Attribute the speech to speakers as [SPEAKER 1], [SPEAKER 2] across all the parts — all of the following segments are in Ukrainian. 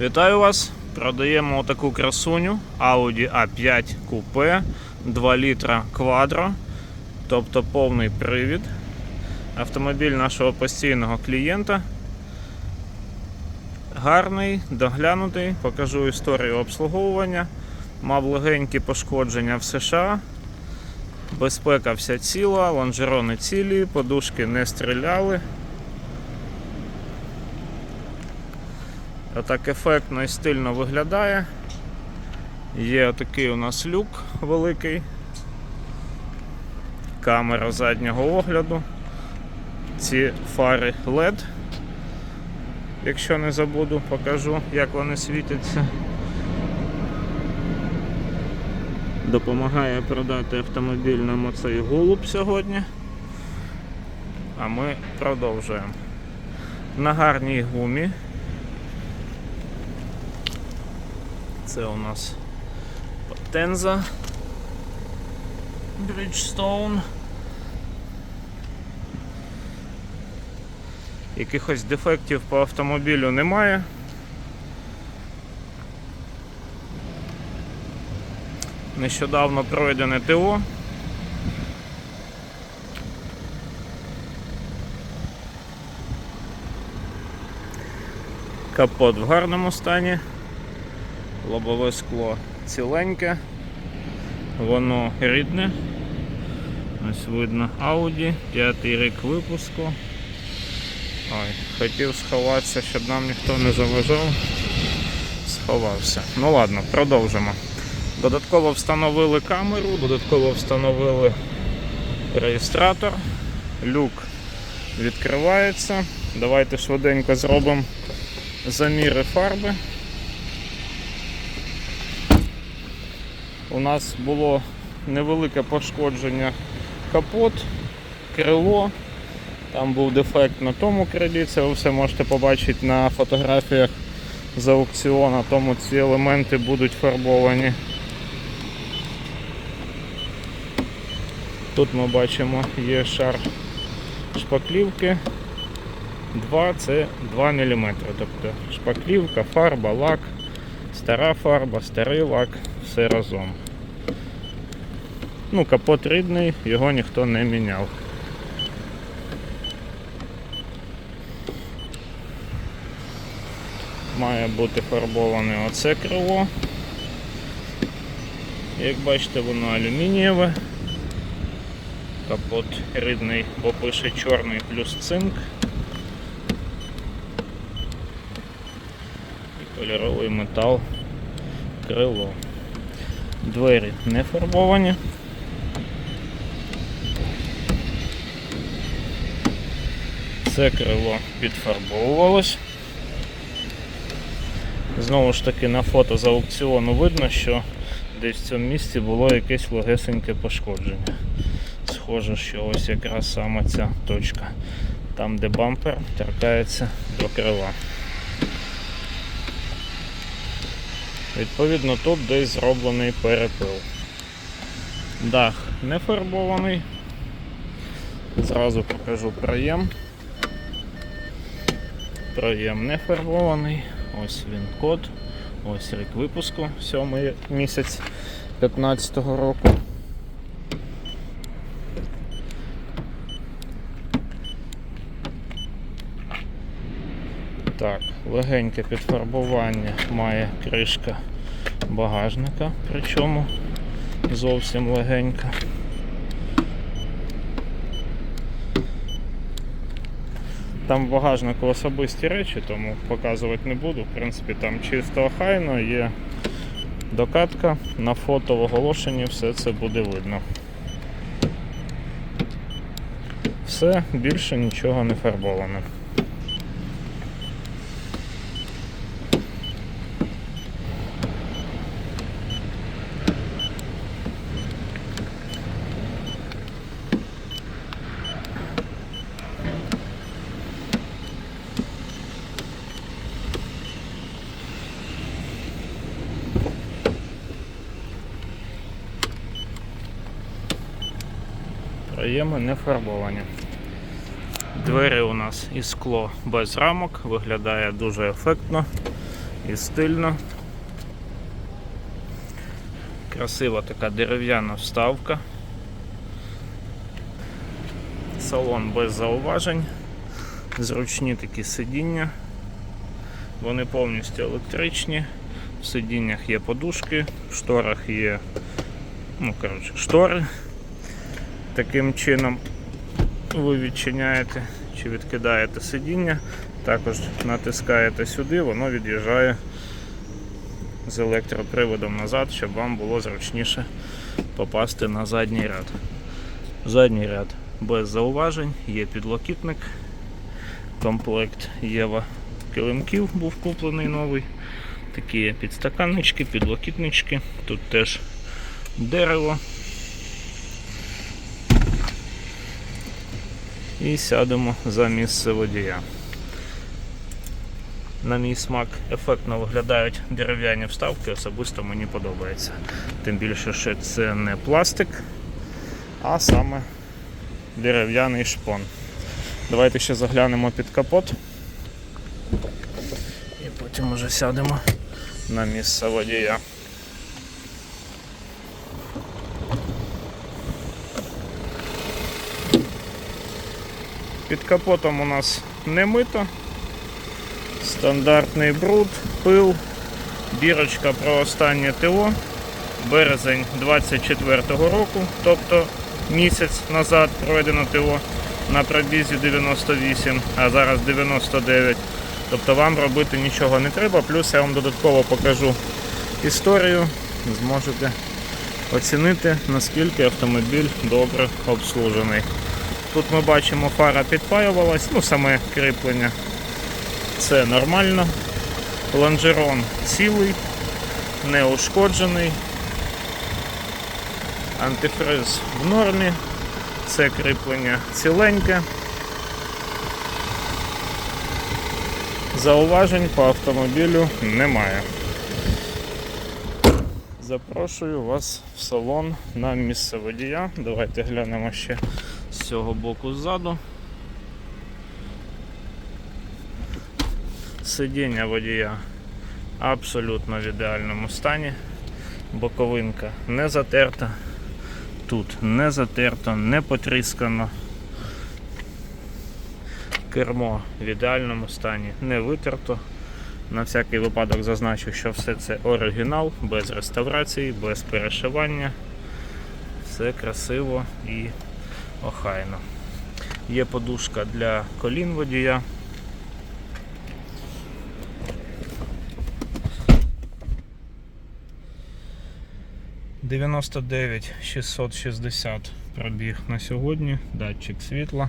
[SPEAKER 1] Вітаю вас! Продаємо таку красуню Audi A5 Coupe 2 літра Quattro, тобто повний привід. Автомобіль нашого постійного клієнта. Гарний, доглянутий, покажу історію обслуговування. Мав легенькі пошкодження в США. Безпека вся ціла, лонжерони цілі, подушки не стріляли. Отак ефектно і стильно виглядає. Є отакий у нас люк великий. Камера заднього огляду. Ці фари LED. Якщо не забуду, покажу, як вони світяться. Допомагає продати автомобіль нам оцей голуб сьогодні. А ми продовжуємо. На гарній гумі. Це у нас Potenza Bridgestone. Якихось дефектів по автомобілю немає. Нещодавно пройдене ТО. Капот в гарному стані лобове скло ціленьке, воно рідне. Ось видно Audi, п'ятий рік випуску. Ой, хотів сховатися, щоб нам ніхто не заважав. Сховався. Ну ладно, продовжимо. Додатково встановили камеру, додатково встановили реєстратор, люк відкривається. Давайте швиденько зробимо заміри фарби. У нас було невелике пошкодження капот, крило. Там був дефект на тому крилі, це ви все можете побачити на фотографіях з аукціону, тому ці елементи будуть фарбовані. Тут ми бачимо є шар шпаклівки. 2 це 2 мм. Тобто шпаклівка, фарба, лак, стара фарба, старий лак, все разом. Ну, капот рідний, його ніхто не міняв. Має бути фарбоване оце крило. Як бачите, воно алюмінієве. Капот рідний, бо пише чорний плюс цинк. І кольоровий метал крило. Двері не фарбовані. Це крило підфарбовувалось. Знову ж таки на фото з аукціону видно, що десь в цьому місці було якесь легесеньке пошкодження. Схоже, що ось якраз саме ця точка, там де бампер торкається до крила. Відповідно, тут десь зроблений перепил. Дах не фарбований. Зразу покажу проєм. Проєм не фарбований. Ось він код. Ось рік випуску, 7 місяць 2015 року. Так, легеньке підфарбування має кришка багажника, причому зовсім легенька. Там багажнику особисті речі, тому показувати не буду. В принципі, там чисто охайно, є докатка, на фото в оголошенні все це буде видно. Все, більше нічого не фарбовано. Проєми не фарбовані. Двері у нас і скло без рамок, виглядає дуже ефектно. і стильно. Красива така дерев'яна вставка. Салон без зауважень, зручні такі сидіння. Вони повністю електричні. В сидіннях є подушки, в шторах є ну, коротше, штори. Таким чином ви відчиняєте чи відкидаєте сидіння, також натискаєте сюди, воно від'їжджає з електроприводом назад, щоб вам було зручніше попасти на задній ряд. Задній ряд без зауважень, є підлокітник, комплект Єва килимків був куплений новий. Такі підстаканнички, підлокітнички, тут теж дерево. І сядемо за місце водія. На мій смак ефектно виглядають дерев'яні вставки, особисто мені подобається. Тим більше, що це не пластик, а саме дерев'яний шпон. Давайте ще заглянемо під капот. І потім уже сядемо на місце водія. Під капотом у нас не мито. Стандартний бруд, пил, бірочка про останнє ТО, березень 24-го року, тобто місяць назад проведено ТО на пробізі 98, а зараз 99. Тобто вам робити нічого не треба, плюс я вам додатково покажу історію, зможете оцінити, наскільки автомобіль добре обслужений. Тут ми бачимо, фара підпаювалась, ну саме кріплення. Це нормально. Лонжерон цілий, не ушкоджений. Антифриз в нормі. Це кріплення ціленьке. Зауважень по автомобілю немає. Запрошую вас в салон на місце водія. Давайте глянемо ще з цього боку ззаду. Сидіння водія абсолютно в ідеальному стані. Боковинка не затерта, тут не затерто, не потріскано. Кермо в ідеальному стані, не витерто. На всякий випадок зазначу, що все це оригінал, без реставрації, без перешивання. Все красиво і охайно. Є подушка для колін водія. «99 660 пробіг на сьогодні, датчик світла.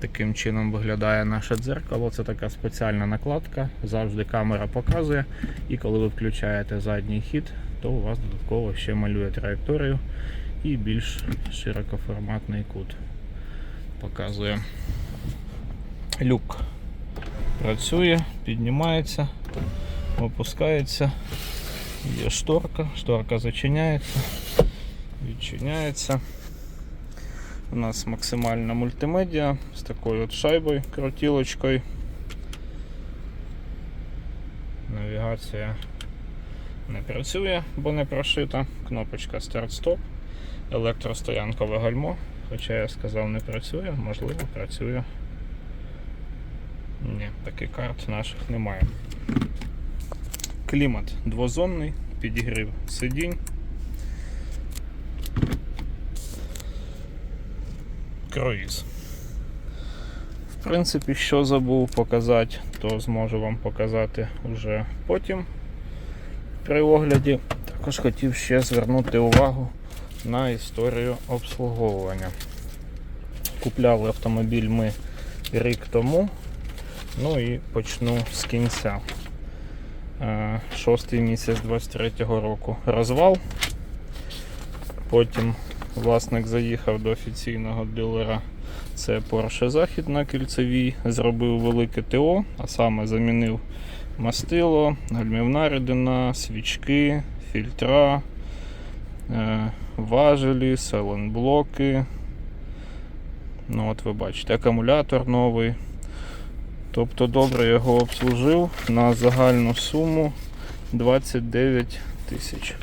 [SPEAKER 1] Таким чином виглядає наше дзеркало. Це така спеціальна накладка. Завжди камера показує. І коли ви включаєте задній хід, то у вас додатково ще малює траєкторію і більш широкоформатний кут показує. Люк працює, піднімається, опускається. Є шторка, шторка зачиняється, відчиняється. У нас максимальна мультимедіа з такою от шайбою, крутілочкою. Навігація не працює, бо не прошита. Кнопочка старт-стоп, електростоянкове гальмо. Хоча я сказав не працює, можливо працює. Ні, таких карт наших немає. Клімат двозонний, підігрів сидінь. Круїз. В принципі, що забув показати, то зможу вам показати вже потім при огляді. Також хотів ще звернути увагу на історію обслуговування. Купляли автомобіль ми рік тому. Ну і почну з кінця. Е, Шостий місяць 23-го року розвал. Потім власник заїхав до офіційного дилера. Це Porsche Захід на кільцевій, зробив велике ТО, а саме замінив мастило, гальмівна рідина, свічки, фільтра, важелі, саленблоки. Ну от ви бачите, акумулятор новий. Тобто добре його обслужив на загальну суму 29 тисяч.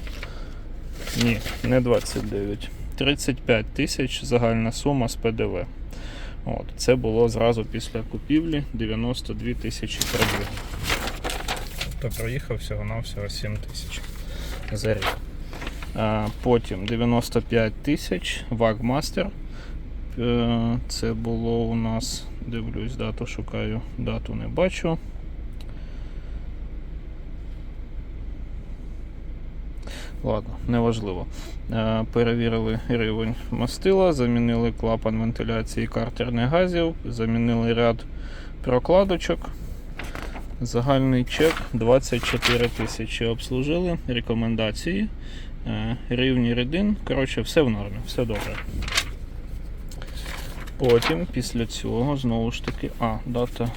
[SPEAKER 1] Ні, не 29. 35 тисяч загальна сума з ПДВ. От, це було зразу після купівлі 92 тисячі пробіг. Тобто проїхав всього-навсього 7 тисяч за рік. Потім 95 тисяч Вагмастер. Е, Це було у нас, дивлюсь, дату шукаю, дату не бачу. Ладно, неважливо. Е, Перевірили рівень мастила, замінили клапан вентиляції картерних газів, замінили ряд прокладочок. Загальний чек 24 тисячі обслужили, рекомендації, рівні рідин. Коротше, все в нормі, все добре. Потім, після цього, знову ж таки, а, дата.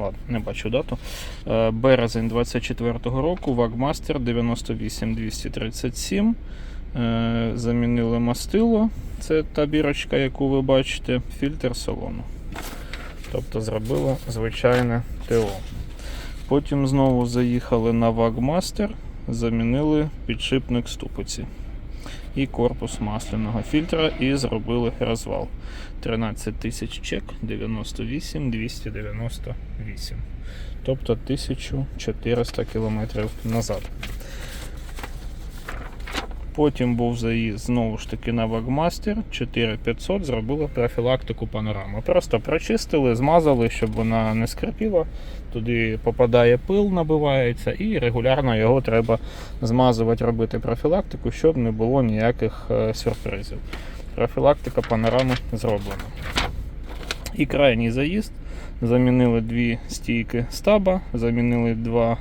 [SPEAKER 1] Ладно, не бачу дату. Е, Березень 24-го року, Вагмастер 98237. Е, Замінили мастило, це та бірочка, яку ви бачите, фільтр салону. Тобто зробили звичайне ТО. Потім знову заїхали на Вагмастер, замінили підшипник ступиці і корпус масляного фільтра і зробили розвал. 13 тисяч чек, 98 298. Тобто 1400 кілометрів назад. Потім був заїзд знову ж таки на Вагмастер 4500, зробили профілактику панорами. Просто прочистили, змазали, щоб вона не скрипіла. Туди попадає пил, набивається, і регулярно його треба змазувати, робити профілактику, щоб не було ніяких е, сюрпризів. Профілактика панорами зроблена. І крайній заїзд. Замінили дві стійки стаба, замінили два,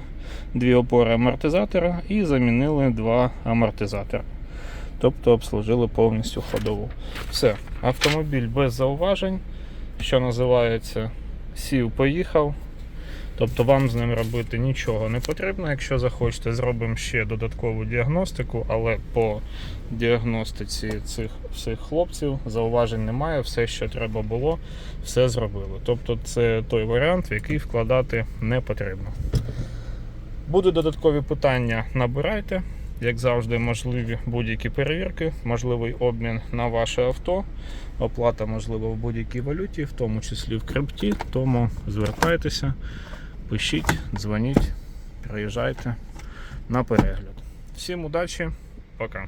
[SPEAKER 1] дві опори амортизатора і замінили два амортизатора. Тобто обслужили повністю ходову. Все, автомобіль без зауважень, що називається, сів, поїхав. Тобто вам з ним робити нічого не потрібно. Якщо захочете, зробимо ще додаткову діагностику, але по діагностиці цих всіх хлопців зауважень немає. Все, що треба було, все зробили. Тобто, це той варіант, в який вкладати не потрібно. Будуть додаткові питання, набирайте. Як завжди, можливі будь-які перевірки, можливий обмін на ваше авто, оплата можлива в будь-якій валюті, в тому числі в крипті. Тому звертайтеся, пишіть, дзвоніть, приїжджайте на перегляд. Всім удачі, пока.